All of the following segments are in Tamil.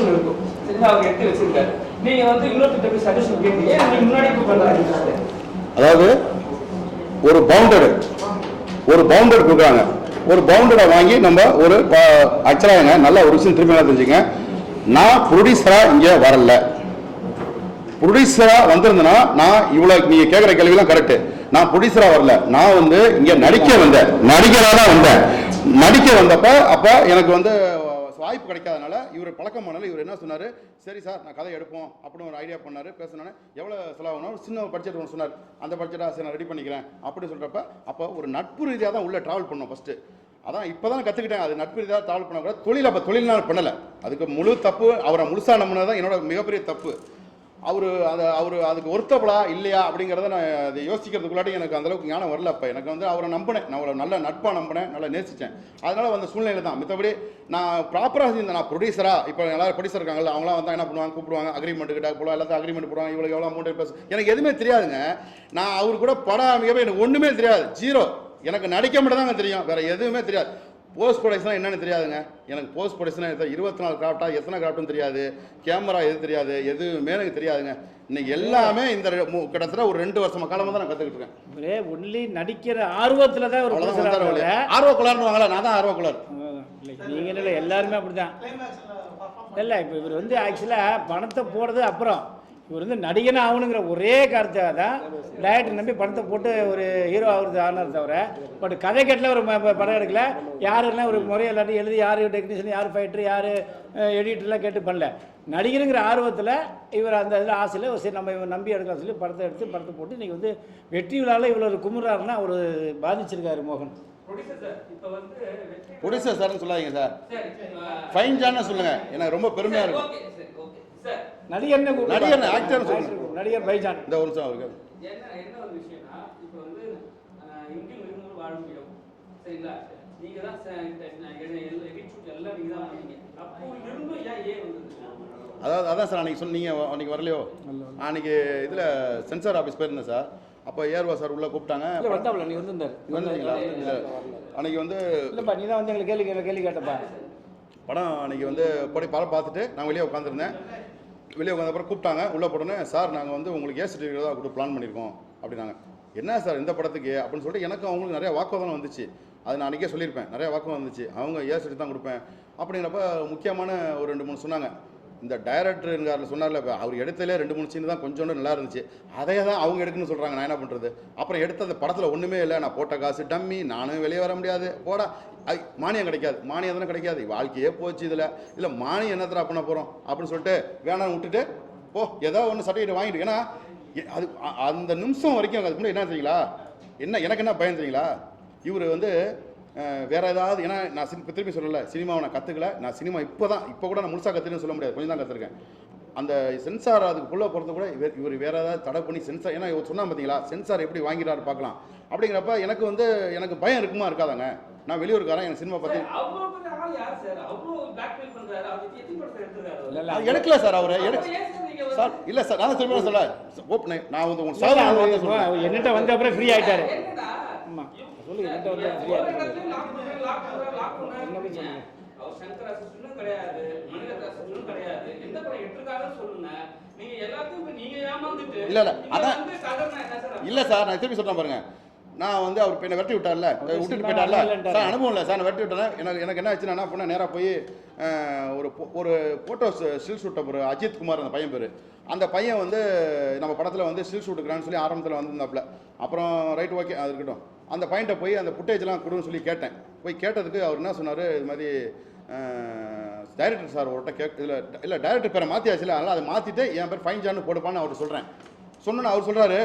ஒன்று இருக்கும் சரிங்களா அவங்க எடுத்து வச்சிருக்காரு. நீங்க வந்து இன்னொருத்தர் போய் சஜஷன் கேட்டீங்க. நீங்க முன்னாடி போய் பண்றாங்க அதாவது ஒரு பவுண்டடு ஒரு பவுண்டர் கொடுக்குறாங்க. ஒரு பவுண்டரை வாங்கி நம்ம ஒரு ஆக்சுவலாக நல்ல ஒரு விஷயம் திரும்பி என்ன தெரிஞ்சுங்க? நான் ப்ரொடியூசராக இங்கே வரல. ப்ரொடியூசராக வந்திருந்தேன்னா நான் இவ்வளோ நீங்கள் கேட்குற கேள்விலாம் கரெக்டு நான் ப்ரொடியூசராக வரல. நான் வந்து இங்கே நடிக்க வந்தேன். நடிகராக தான் வந்தேன். நடிக்க வந்தப்ப அப்போ எனக்கு வந்து வாய்ப்பு கிடைக்காதனால இவர் பழக்கம் பண்ணல. இவர் என்ன சொன்னார்? சரி சார் நான் கதை எடுப்போம் அப்படின்னு ஒரு ஐடியா பண்ணார். பேசினோன்னே எவ்வளோ செலவாகணும் ஒரு சின்ன பட்ஜெட் ஒன்று சொன்னார். அந்த பட்ஜெட்டாக சரி நான் ரெடி பண்ணிக்கிறேன் அப்படின்னு சொல்கிறப்ப அப்போ ஒரு நட்பு ரீதியாக தான் உள்ளே ட்ராவல் பண்ணோம் ஃபஸ்ட்டு அதான் இப்போ தான் கற்றுக்கிட்டேன் அது நட்பு ரீதியாக ட்ராவல் பண்ண கூட தொழில் அப்போ தொழில்னால் பண்ணலை. அதுக்கு முழு தப்பு அவரை முழுசாக நம்பினது தான் என்னோட மிகப்பெரிய தப்பு. அவர் அதை அவர் அதுக்கு ஒருத்தப்படா இல்லையா அப்படிங்கிறத நான் அதை யோசிக்கிறதுக்குள்ளாட்டி எனக்கு அந்தளவுக்கு ஞானம் வரல அப்போ. எனக்கு வந்து அவரை நம்பினேன். நான் அவரை நல்ல நட்பாக நம்பினேன். நல்லா நேசித்தேன் அதனால் வந்த சூழ்நிலை தான். மித்தபடி நான் ப்ராப்பராக செஞ்சேன் நான் ப்ரொடியூசராக இப்போ எல்லாரும் ப்ரொடியூசர் இருக்காங்கல்ல அவங்களாம் வந்தால் என்ன பண்ணுவாங்க? கூப்பிடுவாங்க. அக்ரிமெண்ட் கிட்ட போல எல்லாத்தையும் அக்ரிமெண்ட் போடுவாங்க. இவ்வளோ எவ்வளோ அமௌண்ட் பேச எனக்கு எதுவுமே தெரியாதுங்க. நான் அவர் கூட படம் அமைக்கவே எனக்கு ஒன்றுமே தெரியாது. ஜீரோ எனக்கு நடிக்க மட்டும் தாங்க தெரியும். வேற எதுவுமே தெரியாது. போஸ்ட் ப்ரொடக்ஷன் என்னன்னு தெரியாதுங்க. எனக்கு போஸ்ட் ப்ரொடக்ஷன் இருபத்தி நாலு கிராஃப்டா எத்தனை கிராஃப்ட்னு தெரியாது. கேமரா எது தெரியாது எதுவுமே எனக்கு தெரியாதுங்க. இன்னைக்கு எல்லாமே இந்த கிட்டத்தட்ட ஒரு ரெண்டு வருஷமா காலமாக தான் நான் கற்றுக்கிட்டு இருக்கேன். ஒரே ஒன்லி நடிக்கிற ஆர்வத்துல தான் ஒரு. ஆர்வக்குள்ளார்னு வாங்கல நான் தான் ஆர்வக்குள்ளார் ஆ, இல்லை, நீங்க இல்லை எல்லாருமே அப்படிதான். இல்லை இப்போ இவர் வந்து ஆக்சுவலாக பணத்தை போடுறது அப்புறம் இவர் வந்து நடிகனா ஆகணுங்கிற ஒரே காரணத்தாக தான் டயட் நம்பி பணத்தை போட்டு ஒரு ஹீரோ ஆகுறது ஆனார் தவிர பட் கதை கேட்டில் ஒரு படம் எடுக்கல. யாருன்னா ஒரு முறையை எல்லாத்தையும் எழுதி யார் டெக்னீஷியன் யார் ஃபைட்டர் யார் எடிட்டர்லாம் கேட்டு பண்ணல. நடிகருங்கிற ஆர்வத்தில் இவர் அந்த இதில் ஆசையில் சரி நம்ம இவன் நம்பி எடுக்கலாம் சொல்லி படத்தை எடுத்து படத்தை போட்டு இன்றைக்கி வந்து வெற்றி விழாவில் இவ்வளோ ஒரு குமுறாருன்னா அவர் பாதிச்சிருக்காரு மோகன். ப்ரொடியூசர் சார் இப்போ வந்து வெற்றி ப்ரொடியூசர் சார்னு சொல்லாதீங்க சார் சரி ஃபைன் ஜான்னு சொல்லுங்க. எனக்கு ரொம்ப பெருமையாக இருக்கும் நடிகர், actor சொல்லுங்க. நடிகர் பைஜான். இந்த ஒரு நிமிஷம் அவருக்கு என்ன என்ன ஒரு விஷயம்னா இப்போ வந்து அஹ், இங்கும் இருந்தும் வாழ முடியும். சரிங்களா? நீங்க தான் எடிட் எல்லாம் நீங்க தான் பண்ணீங்க அப்போ இருந்தும் ஏன் ஏன் வந்தது? அதாவது அதான் சார் அன்றைக்கி சொன்னீங்க அன்றைக்கி வரலையோ? அன்றைக்கி இதில் சென்சார் ஆஃபீஸ் போயிருந்தேன் சார். அப்போ ஏர்வா சார் உள்ளே கூப்பிட்டாங்க. இல்லை வந்தாப்புல நீ வந்திருந்தாரு. வந்தீங்களா அன்றைக்கி வந்து இல்லைப்பா நீ தான் வந்து எங்களுக்கு கேள்வி கேள்வி கேள்வி கேட்டப்பா. படம் அன்றைக்கி வந்து படி படம் பார்த்துட்டு நான் வெளியே உட்காந்துருந்தேன் வெளியே உட்காந்த அப்புறம் கூப்பிட்டாங்க. உள்ளே போட்டோன்னே சார் நாங்கள் வந்து உங்களுக்கு ஏ சர்டிஃபிகேட் தான் கொடுத்து பிளான் பண்ணியிருக்கோம் அப்படின்னாங்க. என்ன சார் இந்த படத்துக்கு? அப்படின்னு சொல்லிட்டு எனக்கும் அவங்களுக்கு நிறைய வாக்குவாதம் வந்துச்சு. அது நான் அன்றைக்கே சொல்லியிருப்பேன். நிறைய வாக்குவாதம் வந்துச்சு. அவங்க ஏ சர்டிஃபிகேட் தான் கொடுப்பேன். அப்படிங்கிறப்ப முக்கியமான ஒரு ரெண்டு மூணு சொன்னாங்க. இந்த டைரக்டருங்காரில் சொன்னார்ல இப்போ அவர் எடுத்ததுலே ரெண்டு மூணு சீன் தான் கொஞ்சோண்டு நல்லா இருந்துச்சு. அதையே தான் அவங்க எடுக்கணும்னு சொல்கிறாங்க நான் என்ன பண்ணுறது அப்புறம் எடுத்த அந்த படத்தில் ஒன்றுமே இல்லை நான் போட்ட காசு டம்மி நானும் வெளியே வர முடியாது. போடா. ஐ மானியம் கிடைக்காது. மானியம் தானே கிடைக்காது. வாழ்க்கையே போச்சு இதில். இல்லை மானியம் என்னத்தரா பண்ண போகிறோம் அப்படின்னு சொல்லிட்டு வேணாம் விட்டுட்டு போ ஏதோ ஒன்று சர்டிஃபிகேட் வாங்கிட்டு ஏன்னா அது அந்த நிமிஷம் வரைக்கும் அதுக்கு முன்னாடி என்ன தெரியுங்களா? என்ன எனக்கு என்ன பயன் தெரியுங்களா? இவர் வந்து வேற ஏதாவது ஏன்னா நான் சினி- திருப்பி சொல்லல சினிமாவை நான் கற்றுக்கல நான் சினிமா இப்போ தான் இப்போ கூட நான் முழுசாக கற்றுக்கன்னு சொல்ல முடியாது. கொஞ்சம் தான் கற்றுருக்கேன் அந்த சென்சார் அதுக்குள்ளே போகிறது கூட இவர் இவர் வேற ஏதாவது தடை பண்ணி சென்சார் ஏன்னா இவர் சொன்னா பார்த்தீங்களா சென்சார் எப்படி வாங்கிறாரு பார்க்கலாம் அப்படிங்கிறப்ப எனக்கு வந்து எனக்கு பயம் இருக்குமா இருக்காதாங்க. நான் வெளியூருக்காரன் எனக்கு சினிமா பற்றி சார், சார்? எடுக்கல சார் அவர் எடு அப்புறம் ஏன் சார் சார் இல்லை சார் நான் திரும்ப சொல்ல நான் வந்து இப்போ சொல்றேன். என்னட்ட வந்த அப்புறம் ஃப்ரீ? ஆமா. சொல்லுங்க, என்கிட்ட வந்து. அவர் சங்கர் அசிஸ்டன்ட்டும் கிடையாது, அசிஸ்டன்ட்டும் கிடையாது. எந்த படம் எடுத்திருக்காருன்னு சொல்லுங்க. நீங்க எல்லாத்தையும் நீங்க ஏமாந்துட்டு, இல்ல, இல்ல, அதான். இல்ல சார் நான் திருப்பி சொல்றேன் பாருங்க நான் வந்து அவர் என்ன வெட்டி விட்டார்ல விட்டுட்டு போயிட்டார்ல அனுபவம் சார் அனுபவம் இல்லை சார் நான் வெட்டி விட்டேன் எனக்கு எனக்கு என்ன ஆச்சுன்னா என்ன பண்ணேன் நேராக போய் ஒரு ஒரு ஃபோட்டோ ஸ்டில் ஷூட் ஒரு அஜித் குமார் அந்த பையன் பேர் அந்த பையன் வந்து நம்ம படத்தில் வந்து ஸ்டில் ஷூட்டுக்கிறான்னு சொல்லி ஆரம்பத்தில் வந்திருந்தாப்புல அப்புறம் ரைட் ஓகே அது இருக்கட்டும் அந்த பையன்கிட்ட போய் அந்த ஃபுட்டேஜ்லாம் கொடுன்னு சொல்லி கேட்டேன். போய் கேட்டதுக்கு அவர் என்ன சொன்னார் இது மாதிரி டைரக்டர் சார் ஒருட்ட கேக் இதில் இல்லை டைரக்டர் பேரை மாற்றியாச்சுல அதனால் அதை மாற்றிட்டு என் பேர் ஃபைன் ஜான்னு போடுப்பான்னு அவர் சொல்கிறேன் சொன்னேன்னு அவர் சொல்கிறாரு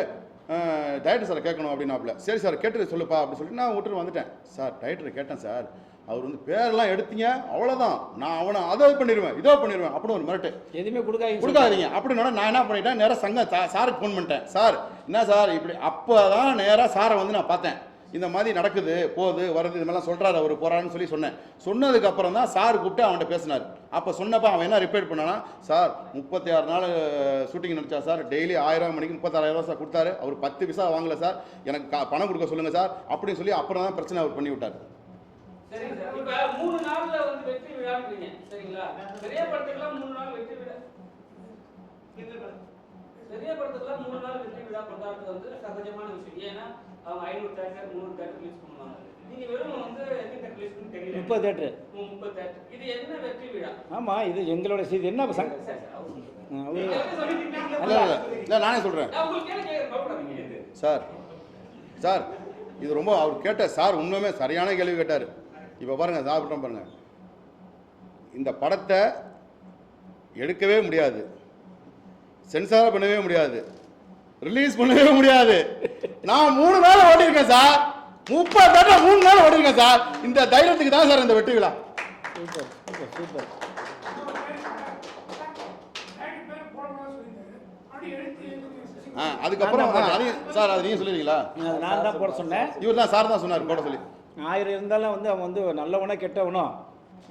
டைரக்டர் சார் கேட்கணும் அப்படின்னாப்புல. சரி சார் கேட்டு சொல்லுப்பா அப்படின்னு சொல்லிட்டு நான் விட்டுட்டு வந்துட்டேன். சார் டைரக்டர் கேட்டேன் சார் அவர் வந்து பேரெல்லாம் எடுத்தீங்க அவ்வளோதான் நான் அவனை அதை பண்ணிடுவேன் இதோ பண்ணிடுவேன் அப்படின்னு ஒரு மிரட்டு. எதுவுமே கொடுக்காதீங்க கொடுக்காதீங்க. அப்படின்னா நான் என்ன பண்ணிட்டேன் நேராக சங்க சாருக்கு ஃபோன் பண்ணிட்டேன். சார் என்ன சார் இப்படி அப்போ தான் நேராக சாரை வந்து நான் பார்த்தேன். இந்த மாதிரி நடக்குது போகுது வருது இது மாதிரிலாம் சொல்கிறாரு அவர் போகிறான்னு சொல்லி சொன்னேன். சொன்னதுக்கு அப்புறம் தான் சார் கூப்பிட்டு அவன்கிட்ட பேசினார். அப்போ சொன்னப்போ அவன் என்ன ரிப்பேர் பண்ணானா சார் முப்பத்தி ஆறு நாள் ஷூட்டிங் நடிச்சா சார்? டெய்லி ஆயிரம் மணிக்கு முப்பத்தாறாயிரம் சார் கொடுத்தாரு. அவர் பத்து பைசா வாங்கல சார். எனக்கு கா- பணம் கொடுக்க சொல்லுங்கள் சார் அப்படின்னு சொல்லி அப்புறம் தான் பிரச்சனை அவர் பண்ணி விட்டார். சரிங்க சார். இப்ப மூணு நாள்ல வந்து வெற்றி விழான்றீங்க சரிங்களா? பெரிய படத்துக்குலாம் மூணு நாள் பெரிய படத்துல மூணு நாள் வெற்றி விழா கொண்டாடுறது வந்து சகஜமான விஷயம். ஏன்னா அவங்க ஐநூறு தேட்டர் நூறு தேட்டர் ரிலீஸ் பண்ணுவாங்க. நீங்க வெறும் வந்து எத்தனை தேட்டர் ரிலீஸ் பண்ணி தெரியல. முப்பது தேட்டரு முப்பது தேட்டர் இது என்ன வெற்றி விழா? ஆமாம் இது எங்களோட செய்தி. என்ன சங் சார், சார், அவரு- ஆ, நீங்க அவரு- எப்படி சொல்லிட்டு இருக்கீங்க? இல்லை இல்லை இல்லை நானே சொல்கிறேன். இது. சார் சார் இது ரொம்ப அவர் கேட்ட சார் உண்மையுமே சரியான கேள்வி கேட்டார். இப்போ பாருங்கள் சாப்பிட்டோம் பாருங்கள் இந்த படத்தை எடுக்கவே முடியாது. சென்சார் பண்ணவே முடியாது. ரிலீஸ் பண்ணவே முடியாது. நான் மூணு நாள் ஓடிருக்கேன் சார் முப்பது தடவை மூணு நாள் ஓடிருக்கேன் சார் இந்த தைரியத்துக்கு தான் சார் இந்த வெற்றி விழா. Super super super. ஆ அதுக்கப்புறம் அதையும் சார் அது நீங்கள் சொல்லுவீங்களா அது நான் தான் போட சொன்னேன். இவர் தான் சார் தான் சொன்னார் போட சொல்லி. ஆயிரம் இருந்தாலும் வந்து அவன் வந்து நல்லவனோ கெட்டவனோ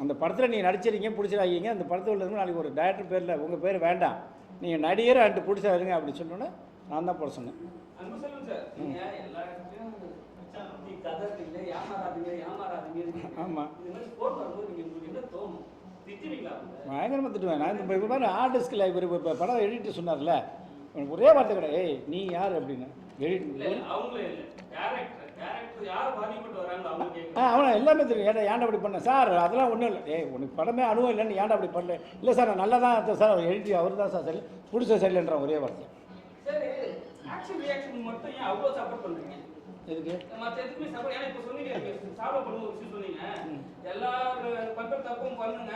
அந்த படத்தில் நீங்கள் நடிச்சிருக்கீங்க பிடிச்சிடாதீங்க அந்த படத்தில் உள்ளது நாளைக்கு ஒரு டேரக்டர் பேரில் உங்கள் பேர் வேண்டாம். நீங்கள் நடிகர் அண்டு பிடிச்சா இருங்க அப்படின்னு சொன்னோன்னே நான் தான் போட சொன்னேன். அன்பு செல்வன் சார், நீங்க எல்லா இடத்துலயும் நீ கதறீங்க, ஏமாறாதீங்க, ஏமாறாதீங்க. ஆமா. இது மாதிரி போட்டு வரும்போது நீங்க உங்களுக்கு என்ன தோணும்? திட்டுவீங்களா அவங்க? பயங்கரமாக திட்டுவேன். நான் இப்போ இப்போ ஆர்டிஸ்டில் இவர் இப்போ படம் எடிட்டு சொன்னார்ல. உனக்கு ஒரே வார்த்தை கிடையாது. ஏய் நீ யார்? அப்படின்னு. அவனை எல்லாமே தெரியும். ஏன்டா ஏன்டா அப்படி பண்ண? சார் அதெல்லாம் ஒன்றும் இல்லை. ஏய் உனக்கு படமே அனுபவம் இல்லைன்னு ஏன்டா அப்படி பண்ணல இல்லை சார் நான் நல்லா தான் சார். எடிட் அவர் தான் சார். சரி பிடிச்ச சரியில்லைன்ற ஒரே வார்த்தை. சரி, action reaction மட்டும் ஏன் அவ்வளவு support பண்றீங்க? எதுக்கு மத்த எதுக்குமே ஏன்னா இப்ப சொன்னீங்க, சால்வ் பண்ணும் ஒரு விஷயம் சொன்னீங்க. எல்லாரும் பண்ற தப்பும் பண்ணுங்க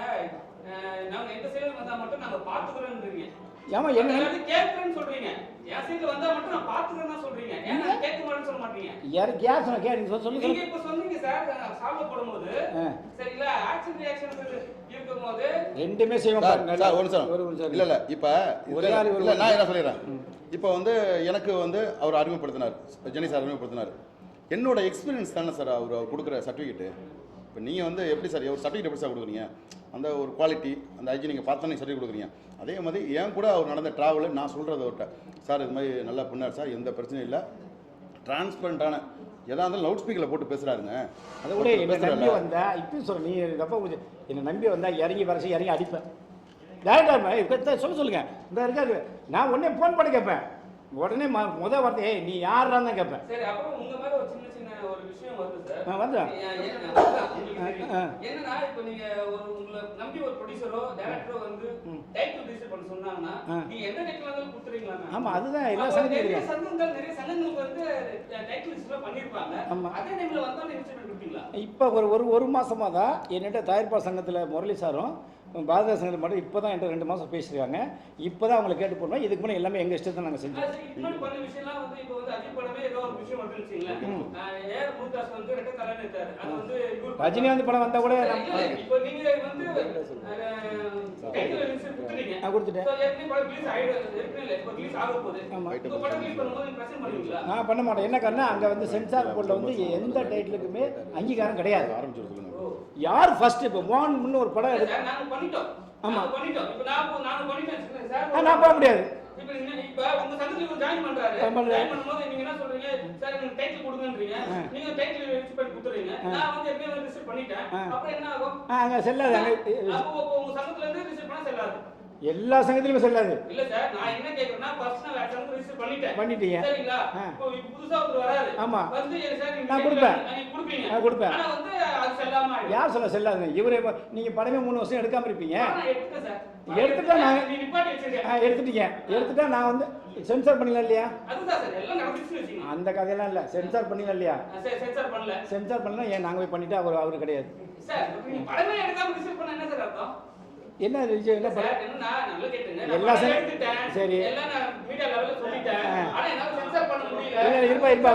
அஹ் நாங்க எங்க side வந்தா மட்டும் நாங்க பாத்துக்கிறோம்ன்றீங்க. ஏமா என்ன? எல்லாரும் கேட்கிறேன்னு சொல்றீங்க. என் வந்தா மட்டும் நான் பாத்துக்கிறேன்னு தான் சொல்றீங்க. ஏன் நான் கேட்க மாட்டேன்னு சொல்ல மாட்டீங்க? யார் சொன்ன கே நீங்கள் சொல்ல நீங்க சொல்லுங்க இப்ப சொன்னீங்க சார் சால்வ் பண்ணும்போது ஆ. சரிங்களா? ஆக்ஷன் ரியாக்ஷன் இருக்கும்போது. ரெண்டுமே செய்வோம் சார் பாருங்க. சார் ஒரு நிமிஷம். ஒரு நிமிஷம். இல்ல இல்ல இப்ப ஒரே இல்ல ஆள் ஒரு இல்ல நான் என்ன சொல்லிடுறேன்? இப்போ வந்து எனக்கு வந்து அவர் அறிமுகப்படுத்தினார். ஜெனி சார் அறிமுகப்படுத்தினார். என்னோட எக்ஸ்பீரியன்ஸ் தானே சார் அவர் அவர் கொடுக்குற சர்டிஃபிகேட்டு இப்போ நீங்கள் வந்து எப்படி சார் ஒரு சர்டிஃபிகேட் எப்படி சார் கொடுக்குறீங்க? அந்த ஒரு குவாலிட்டி அந்த ஐஜி நீங்கள் பார்த்தோன்னே சர்டிஃபிகேட் கொடுக்குறீங்க. அதே மாதிரி என் கூட அவர் நடந்த ட்ராவலு நான் சொல்கிறது அவர்கிட்ட சார் இது மாதிரி நல்லா பண்ணார் சார் எந்த பிரச்சனையும் இல்லை. டிரான்ஸ்பரண்டான எதா இருந்தாலும் லவுட் ஸ்பீக்கரில் போட்டு பேசுகிறாருங்க அதை விட என்னை நம்பி வந்தா இப்பயும் சொல்ல நீ தப்பா புரிஞ்சு என்னை நம்பி வந்தா இறங்கி வரசி இறங்கி அடிப்பேன். டேரக்டர் சொல்ல சொல்லுங்க. இந்த இருக்காரு நான் உடனே ஃபோன் பண்ணி கேட்பேன். உடனே ம- முத வார்த்தை ஏய் நீ யாருன்னு தான் கேட்பேன். ஒரு விஷயம் வருது சார் ஆ. என்னன்னா இப்ப நீங்க ஒரு உங்களை நம்பி ஒரு ப்ரொடியூசரோ டைரக்டரோ வந்து டைட்டில் ரிஜிஸ்டர் பண்ண சொன்னாங்கன்னா. நீங்க எந்த டைட்டில் இருந்தாலும் கொடுத்துறீங்களா ஆமா, அதுதான் எல்லா நிறைய. சங்கங்கள் நிறைய சங்கங்களுக்கு வந்து டைட்டில் ரிஜிஸ்டர் பண்ணிருப்பாங்க ஆமா. அதே டைம்ல வந்தா ரிஜிஸ்டர் கொடுப்பீங்களா இப்போ ஒரு ஒரு ஒரு மாசமா தான் என்னிட்ட தயாரிப்பாளர் சங்கத்தில் முரளி சாரும் பாரதிய சங்கத்தில் மட்டும் இப்போ தான் என்கிட்ட ரெண்டு மாதம் பேசியிருக்காங்க. இப்போ தான் அவங்களை கேட்டு போடுவோம் இதுக்கு முன்னாடி எல்லாமே எங்கள் இஷ்டத்தை நாங்கள் செஞ்சோம். ரஜினிகாந்த் படம் வந்தால் கூட நான் கொடுத்துட்டேன். நான் பண்ண மாட்டேன். என்ன காரணம் அங்கே வந்து சென்சார் போர்டில் வந்து எந்த டைட்டிலுக்குமே அங்கீகாரம் கிடையாது. ஆரம்பிச்சு யார் ஃபர்ஸ்ட் இப்போ? வான் முன்னு ஒரு படம் எடுத்து பண்ணிட்டோம். ஆமா. பண்ணிட்டோம். இப்போ நான் போ- நாங்க பண்ணிட்டோம். வச்சுக்கோங்க சார் நான் போக முடியாது. இப்போ நீங்க இப்ப உங்க சங்கத்துல இவர் ஜாயின் பண்றாரு. ஜாயின் பண்ணும்போது நீங்க என்ன சொல்றீங்க? சார் எனக்கு டைட்டில் கொடுங்கன்றீங்க. நீங்க டைட்டில் ரிஜிஸ்டர் பண்ணி கொடுத்துறீங்க நான் வந்து எப்பயும் ரிஜிஸ்டர் பண்ணிட்டேன். அப்புறம் என்ன ஆகும்? ஆ அங்கே செல்லாது. அப்போ உங்க சங்கத்துல இருந்து ரிஜிஸ்டர் பண்ண செல்லாது. எல்லா சங்கத்திலுமே செல்லாது. இல்ல சார் நான் என்ன கேக்குறேன்னா ஃபர்ஸ்ட் நான் வேற சங்கத்துல ரிஜிஸ்டர் பண்ணிட்டேன். பண்ணிட்டீங்க. சரிங்களா. இப்போ புதுசா ஒருத்தர் வராரு. ஆமா. வந்து சார் நான் கொடுப்பேன். நான் கொடுப்பேன். ஆனா வந்து அது செல்லாம ஆயிடும் யார் சொல்ல செல்லாது இவரே நீங்க படமே மூணு வருஷம் எடுக்காம இருப்பீங்க. சார். எடுத்துட்டா நான் எடுத்துட்டீங்க. எடுத்துட்டா நான் வந்து சென்சார் பண்ணிக்கலாம் இல்லையா? சார் அந்த கதையெல்லாம் இல்லை. சென்சார் பண்ணிக்கலாம் இல்லையா? சார் சென்சார் பண்ணல. ஏன் நாங்கள் போய் பண்ணிட்டு அவர் அவர் கிடையாது. சார் நீங்க என்ன சார் என்ன சார். சரி. எல்லாம். இல்ல, இருப்பா, இருப்பா,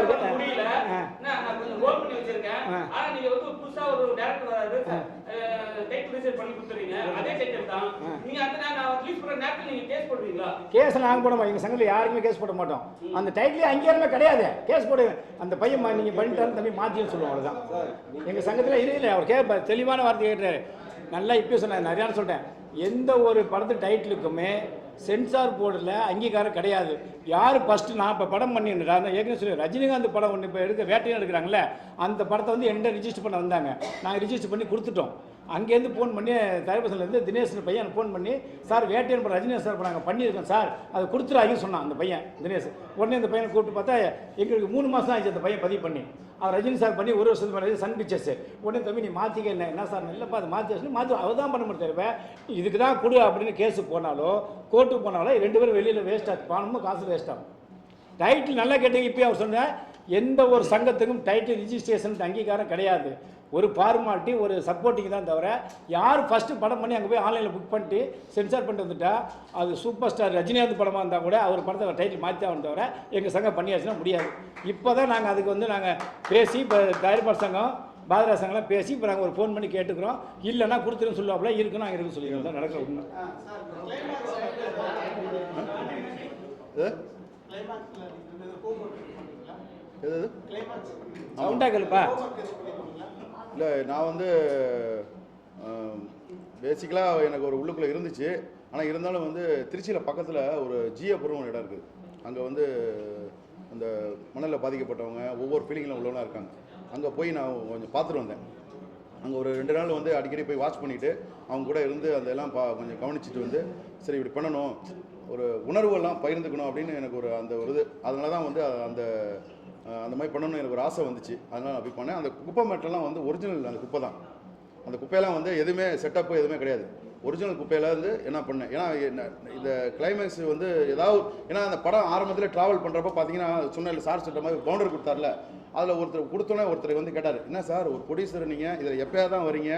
நான் நான் கொஞ்சம் hold பண்ணி வச்சிருக்கேன். ஆ. ஆனா நீங்க வந்து புதுசா ஒரு director வராரு, அஹ், title research பண்ணி கொடுத்துறீங்க. அதே title தான். ஆ. நீங்க அந்த நேரம் நான் release பண்ற நேரத்துல நீங்க போடுவீங்களா? கேஸ் போட மாட்டோம். சங்கத்தில் கேஸ் போட மாட்டோம். அந்த டைட்டிலே அங்கீகாரமே கிடையாது. கேஸ் போடு. அந்த பையன் நீங்க பண்ணிட்டாரு தம்பி மாற்றின்னு சொல்லுவோம் அவ்வளோதான் எங்கள் சங்கத்தில் இல்லை இல்லை. அவர் கே தெளிவான வார்த்தை கேட்டாரு. நல்லா இப்போ சொன்னேன் நிறையா சொல்லிட்டேன். எந்த ஒரு படத்து டைட்டிலுக்குமே சென்சார் போர்டில் அங்கீகாரம் கிடையாது. யார் ஃபஸ்ட்டு நான் இப்போ படம் பண்ணிருந்தேன் ஏற்கனவே சொல்லி ரஜினிகாந்த் படம் ஒன்று இப்போ எடுக்க வேட்டையும் எடுக்கிறாங்களே அந்த படத்தை வந்து என்கிட்ட ரிஜிஸ்டர் பண்ண வந்தாங்க. நாங்கள் ரிஜிஸ்டர் பண்ணி கொடுத்துட்டோம். அங்கேருந்து ஃபோன் பண்ணி தயபசன்லேருந்து தினேஷன் பையன் ஃபோன் பண்ணி சார் வேட்டையன் படம் ரஜினி சார் நாங்கள் பண்ணியிருக்கோம் சார். அது கொடுத்துறாங்கன்னு சொன்னான் அந்த பையன் தினேஷ் உடனே அந்த பையனை கூப்பிட்டு பார்த்தா எங்களுக்கு மூணு மாதம் ஆச்சு அந்த பையன் பதிவு பண்ணி. அவர் ரஜினி சார் பண்ணி ஒரு வருஷத்துக்கு மேலே சன் பிக்சர்ஸ். உடனே தம்பி நீ மாற்றிக்க என்ன என்ன சார்? இல்லைப்பா அது மாற்றி மாற்றி அவர் தான் பண்ண முடியாது இதுக்கு தான் கொடு அப்படின்னு கேஸு போனாலோ கோர்ட்டுக்கு போனாலோ ரெண்டு பேரும் வெளியில் வேஸ்ட் ஆகும் பணமும் காசு வேஸ்ட் ஆகும். டைட்டில் நல்லா கேட்டீங்க இப்போ அவர் சொன்னேன் எந்த ஒரு சங்கத்துக்கும் டைட்டில் ரிஜிஸ்ட்ரேஷனுக்கு அங்கீகாரம் கிடையாது. ஒரு ஃபார்மாலிட்டி ஒரு சப்போர்ட்டிங் தான் தவிர யார் ஃபஸ்ட்டு படம் பண்ணி அங்கே போய் ஆன்லைனில் புக் பண்ணிட்டு சென்சார் பண்ணிட்டு வந்துட்டா அது சூப்பர் ஸ்டார் ரஜினிகாந்த் படமாக இருந்தால் கூட அவர் படத்தை டைட்டில் மாற்றி ஆகணும் தவிர எங்கள் சங்கம் பண்ணியாச்சுன்னா முடியாது. இப்போ தான் நாங்கள் அதுக்கு வந்து நாங்கள் பேசி இப்போ தயாரிப்பாளர் சங்கம் பாதரா சங்கம்லாம் பேசி இப்போ நாங்கள் ஒரு ஃபோன் பண்ணி கேட்டுக்கிறோம். இல்லைன்னா கொடுத்துருன்னு சொல்லுவாப்புல இருக்குன்னு நாங்கள் இருக்குன்னு சொல்லிடுறோம் தான் நடக்கிற உண்மை. எது? சவுண்டாக கேளுப்பா. இல்லை நான் வந்து பேசிக்கலாக எனக்கு ஒரு உள்ளுக்குள்ளே இருந்துச்சு. ஆனால் இருந்தாலும் வந்து திருச்சியில் பக்கத்தில் ஒரு ஜியபுரம் ஒரு இடம் இருக்குது. அங்கே வந்து அந்த மணலில் பாதிக்கப்பட்டவங்க ஒவ்வொரு ஃபீலிங்கில் உள்ளவங்களா இருக்காங்க. அங்கே போய் நான் கொஞ்சம் பார்த்துட்டு வந்தேன். அங்கே ஒரு ரெண்டு நாள் வந்து அடிக்கடி போய் வாட்ச் பண்ணிவிட்டு அவங்க கூட இருந்து அதெல்லாம் பா கொஞ்சம் கவனிச்சிட்டு வந்து சரி இப்படி பண்ணணும். ஒரு உணர்வுகள்லாம் பகிர்ந்துக்கணும் அப்படின்னு எனக்கு ஒரு அந்த ஒரு இது. அதனால தான் வந்து அந்த அந்த மாதிரி பண்ணணும்னு எனக்கு ஒரு ஆசை வந்துச்சு. அதனால் நான் போய் பண்ணேன். அந்த குப்பை மேட்டெல்லாம் வந்து ஒரிஜினல் அந்த குப்பை தான். அந்த குப்பையெல்லாம் வந்து எதுவுமே செட்டப்பு எதுவுமே கிடையாது. ஒரிஜினல் குப்பையில வந்து என்ன பண்ணேன்? ஏன்னா என்ன- இந்த கிளைமேக்ஸ் வந்து ஏதாவது ஏன்னா அந்த படம் ஆரம்பத்தில் ட்ராவல் பண்ணுறப்ப பார்த்தீங்கன்னா சொன்ன சார் சொல்கிற மாதிரி பவுண்டர் கொடுத்தார்ல. அதில் ஒருத்தர் கொடுத்தோன்னே ஒருத்தர் வந்து கேட்டார் என்ன சார் ஒரு ப்ரொடியூசர் நீங்கள் இதில் எப்போயா தான் வரீங்க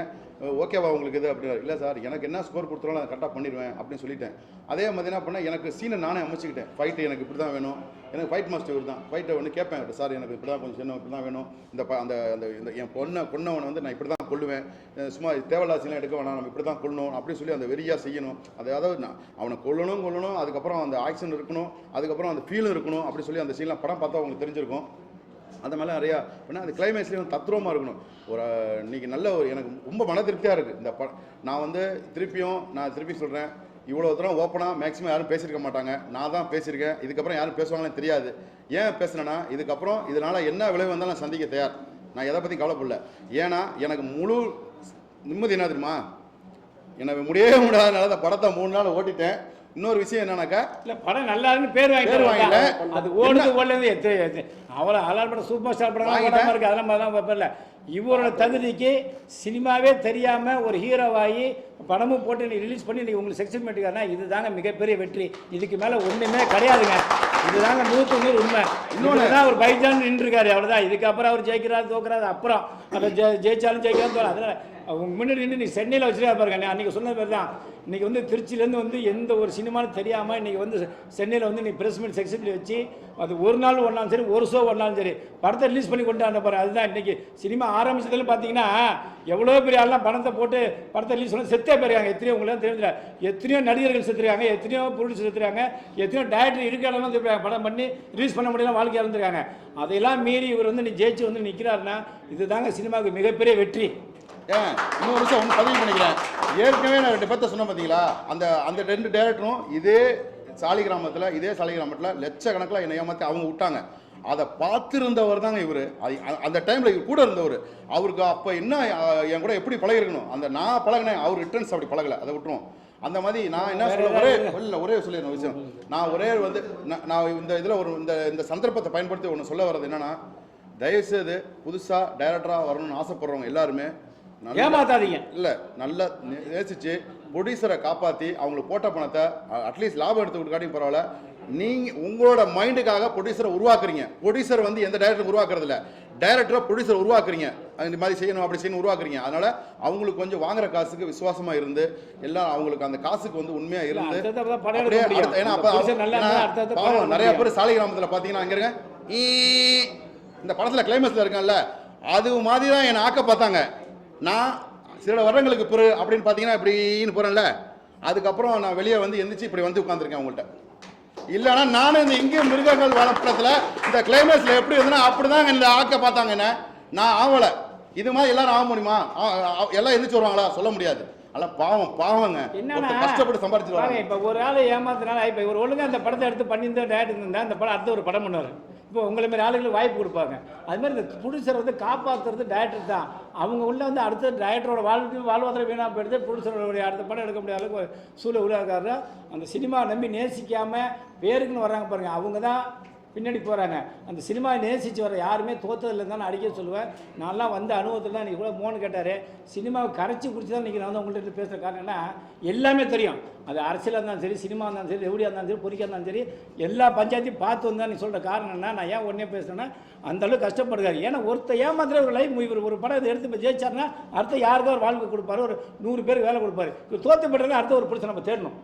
ஓகேவா உங்களுக்கு இது? அப்படின்னாரு. இல்லை சார் எனக்கு என்ன ஸ்கோர் கொடுத்தாலும் அதை கரெக்டாக பண்ணிடுவேன் அப்படின்னு சொல்லிட்டேன். அதே மாதிரி என்ன பண்ணேன் எனக்கு சீனை நானே அமைச்சிக்கிட்டேன். ஃபைட்டு எனக்கு இப்படி தான் வேணும். எனக்கு ஃபைட் மாஸ்டர் இவர் தான். ஃபைட்டை வந்து கேட்பேன் சார் எனக்கு இப்படி தான் கொஞ்சம் சின்ன இப்படி தான் வேணும். இந்த ப- அந்த அந்த இந்த என் பொண்ணை கொன்னவனை வந்து நான் இப்படி தான் கொள்ளுவேன் சும்மா தேவலாசிலாம் எடுக்க வேணாம் நம்ம இப்படி தான் கொள்ளணும் அப்படின்னு சொல்லி அந்த வெறியாக செய்யணும். அதாவது நான் அவனை கொள்ளணும் கொள்ளணும் அதுக்கப்புறம் அந்த ஆக்ஷன் இருக்கணும் அதுக்கப்புறம் அந்த ஃபீலும் இருக்கணும் அப்படி சொல்லி அந்த சீன்லாம் படம் பார்த்தா உங்களுக்கு தெரிஞ்சிருக்கும். அந்த மாதிரிலாம் நிறையா பண்ணால் அது கிளைமேக்ஸ்லேயும் தத்ரூபமாக இருக்கணும். ஒரு இன்னைக்கு நல்ல ஒரு எனக்கு ரொம்ப மன திருப்தியாக இருக்குது இந்த படம் நான் வந்து திருப்பியும் நான் திருப்பி சொல்கிறேன் இவ்வளோ தூரம் ஓப்பனாக மேக்ஸிமம் யாரும் பேசியிருக்க மாட்டாங்க. நான் தான் பேசியிருக்கேன். இதுக்கப்புறம் யாரும் பேசுவாங்கன்னு தெரியாது. ஏன் பேசுனேன்னா இதுக்கப்புறம் இதனால் என்ன விளைவு வந்தாலும் நான் சந்திக்க தயார். நான் எதை பற்றி கவலைப்படல. ஏன்னா எனக்கு முழு நிம்மதி என்ன தெரியுமா? எனக்கு முடியவே முடியாதனால அந்த படத்தை மூணு நாள் ஓட்டிட்டேன். இன்னொரு விஷயம் என்னன்னாக்கா இல்ல படம் நல்லா பேர் பேர் வாங்கிட்டு வாங்கிட்டேன். அது ஓடுது எத்தனை- அவ்வளோ அலால் படம் சூப்பர் ஸ்டார் படம் வாங்கிட்டேன். ஓடாம இருக்கு. அதெல்லாம் வைப்பேன் இல்லை இவரோட தகுதிக்கு சினிமாவே தெரியாம ஒரு ஹீரோவாகி படமும் போட்டு நீ ரிலீஸ் பண்ணி நீ உங்களுக்கு செக்ஷன் பண்ணிட்டுக்காரனா இதுதாங்க மிகப்பெரிய வெற்றி. இதுக்கு மேல ஒண்ணுமே கிடையாதுங்க. இதுதாங்க நூற்று நூறு உண்மை. இன்னொன்று தான் ஒரு பைஜான் நின்றுருக்காரு. அவ்வளோதான் இதுக்கப்புறம் அவர் ஜெயிக்கிறாரு தோக்குறாரு அப்புறம். அதை ஜெயிச்சாலும் ஜெயிக்கிறாரு அதனால அவங்க முன்னாடி நின்று நீ சென்னையில் வச்சுருக்கா பாருங்க அன்றைக்கி சொன்ன மாதிரி தான். இன்றைக்கி வந்து திருச்சியிலேருந்து வந்து எந்த ஒரு சினிமான்னு தெரியாமல் இன்றைக்கி வந்து சென்னையில் வந்து நீ ப்ரெஸ் மீட் செக்ஷனில் வச்சு அது ஒரு நாள் ஒன்றாலும் சரி ஒரு ஷோ ஒன்றாலும் சரி படத்தை ரிலீஸ் பண்ணி கொண்டு வந்த பாரு. அதுதான் இன்றைக்கி சினிமா ஆரம்பிச்சதுல பார்த்தீங்கன்னா எவ்வளோ பெரிய ஆள்லாம் பணத்தை போட்டு படத்தை ரிலீஸ் பண்ணி செத்தே போயிருக்காங்க. எத்தனையோ உங்களுக்கு தெரிஞ்சல எத்தனையோ நடிகர்கள் செத்துருக்காங்க எத்தனையோ ப்ரொடியூசர் செத்துருக்காங்க எத்தனையோ டேரக்டர் இருக்கிறாங்க படம் பண்ணி ரிலீஸ் பண்ண முடியல வாழ்க்கையாக இறந்துருக்காங்க அதையெல்லாம் மீறி இவர் வந்து நீ ஜெயிச்சு வந்து நிற்கிறாருன்னா இதுதாங்க சினிமாவுக்கு மிகப்பெரிய வெற்றி. ஏன் இன்னொரு விஷயம் ஒன்று பதிவு பண்ணிக்கிறேன். ஏற்கனவே நான் ரெண்டு பேர்த்த சொன்னேன் பார்த்தீங்களா அந்த அந்த ரெண்டு டேரக்டரும் இதே சாலிகிராமத்தில் இதே சாலிகிராமத்தில் லட்சக்கணக்கில் என்னை ஏமாற்றி அவங்க விட்டாங்க. அதை பார்த்துருந்தவர் தாங்க இவர். அந்த டைமில் இவர் கூட இருந்தவர். அவருக்கு அப்போ என்ன என் கூட எப்படி பழகிருக்கணும்? அந்த நான் பழகினேன் அவர் ரிட்டர்ன்ஸ் அப்படி பழகலை. அதை விட்டுருவோம். அந்த மாதிரி நான் என்ன சொல்ல ஒரே இல்லை. ஒரே சொல்லிடுறேன் விஷயம். நான் ஒரே வந்து நான் இந்த இதில் ஒரு இந்த இந்த சந்தர்ப்பத்தை பயன்படுத்தி ஒன்று சொல்ல வர்றது என்னன்னா தயவுசெய்து புதுசாக டைரக்டராக வரணும்னு ஆசைப்படுறவங்க எல்லாருமே ஏமாத்தாதீங்க. இல்ல நல்லா நேசிச்சு ப்ரொடியூசரை காப்பாத்தி அவங்களுக்கு போட்ட பணத்தை அட்லீஸ்ட் லாபம் எடுத்து கொடுக்காட்டியும் பரவாயில்ல. நீங்க உங்களோட மைண்டுக்காக ப்ரொடியூசரை உருவாக்குறீங்க. ப்ரொடியூசர் வந்து எந்த டைரக்டர் உருவாக்குறது இல்ல டைரக்டரை ப்ரொடியூசர் உருவாக்குறீங்க. இந்த மாதிரி செய்யணும் அப்படி செய்யணும் உருவாக்குறீங்க. அதனால அவங்களுக்கு கொஞ்சம் வாங்குற காசுக்கு விசுவாசமா இருந்து எல்லாம் அவங்களுக்கு அந்த காசுக்கு வந்து உண்மையா இருந்து ஏன்னா அப்ப நிறைய. பேர் சாலை கிராமத்துல பாத்தீங்கன்னா அங்க இருங்க. இந்த படத்துல கிளைமேக்ஸ்ல இருக்கான்ல அது மாதிரி தான் என்னை ஆக்க பார்த்தாங்க. நான் சில வருடங்களுக்கு பிறகு அப்படின்னு பார்த்தீங்கன்னா இப்படின்னு போறேன்ல. அதுக்கப்புறம் நான் வெளியே வந்து எந்திரிச்சு இப்படி வந்து உட்காந்துருக்கேன் உங்கள்கிட்ட இல்லைன்னா நானும் இந்த இங்கே மிருகங்கள் வளப்படத்தில் இந்த கிளைமேக்ஸ்ல எப்படி இருந்ததுன்னா அப்படிதான் இந்த ஆக்க பார்த்தாங்க என்ன? நான் ஆவலை. இது மாதிரி எல்லாரும் ஆக முடியுமா? எல்லாம் எந்திரிச்சு வருவாங்களா? சொல்ல முடியாது. அதெல்லாம் பாவம் பாவங்க. ஒருத்தன் கஷ்டப்பட்டு வராங்க. இப்ப ஒரு ஆளை ஏமாத்தினால இப்ப இவர் ஒழுங்கா அந்த படத்தை எடுத்து பண்ணியிருந்தா டேரக்டர் இருந்தா அந்த படம் அடுத்த ஒரு படம் பண்ணுவார். இப்போ உங்களை மாதிரி ஆளுங்களுக்கு வாய்ப்பு கொடுப்பாங்க. அது மாதிரி இந்த ப்ரொடியூசரை வந்து காப்பாற்றுறது டேரக்டர் தான். அவங்க உள்ள வந்து அடுத்த டேரக்டரோட வாழ்க்கை வாழ்வாதாரம் வீணாக போயிடுது. ப்ரொடியூசரோட அடுத்த படம் எடுக்க முடியாத அளவுக்கு சூழல் உருவாக்காரு அந்த சினிமா நம்பி நேசிக்காமல் பேருக்குன்னு வர்றாங்க பாருங்கள் அவங்க தான் பின்னாடி போகிறாங்க அந்த சினிமாவை நேசித்து வர யாருமே தோத்ததில்லைன்னு தான் நான் அடிக்க சொல்லுவேன். நான்லாம் வந்த அனுபவத்தில் தான் இன்றைக்கி கூட மோன் கேட்டார் சினிமாவை கரைச்சி குடிச்சு தான் இன்றைக்கி நான் வந்து உங்கள்கிட்ட பேசுகிற காரணம் எல்லாமே தெரியும். அது அரசியலாக இருந்தாலும் சரி சினிமா இருந்தாலும் சரி ரெவடியாக இருந்தாலும் சரி பொறிக்காக இருந்தாலும் சரி எல்லா பஞ்சாயத்தையும் பார்த்து வந்தா நீ சொல்கிற காரணம் என்ன நான் ஏன் உடனே பேசுகிறேன்னா அந்த அளவுக்கு கஷ்டப்படுறாரு. ஏன்னா ஒருத்தர் ஏமாத்திர ஒரு லைஃப் இவர் ஒரு படம் இதை எடுத்து இப்போ ஜெயிச்சாருன்னா அடுத்த யாருக்கோ ஒரு வாழ்க்கை கொடுப்பாரு ஒரு நூறு பேருக்கு வேலை கொடுப்பாரு. தோற்ற தோத்து போட்டதுன்னா அடுத்த ஒரு பிரச்சனை நம்ம தேடணும்.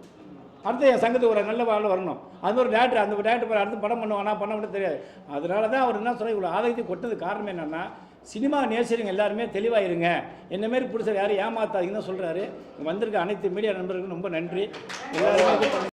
அடுத்து என் சங்கத்துக்கு ஒரு நல்ல வாழ் வரணும். அது ஒரு டேரக்டர் அந்த டேரக்டர் அடுத்து படம் பண்ணுவானா பண்ண முடியும் தெரியாது. அதனால தான் அவர் என்ன சொல்ல இவ்வளோ ஆதாயத்தை கொட்டது காரணம் என்னென்னா சினிமா நேசரிங்க எல்லாருமே தெளிவாக இருங்க என்ன மாரி பிடிச்ச யாரும் ஏமாத்தாதீங்கன்னு சொல்கிறாரு வந்திருக்க அனைத்து மீடியா நண்பர்களுக்கும் ரொம்ப நன்றி. எல்லாருமே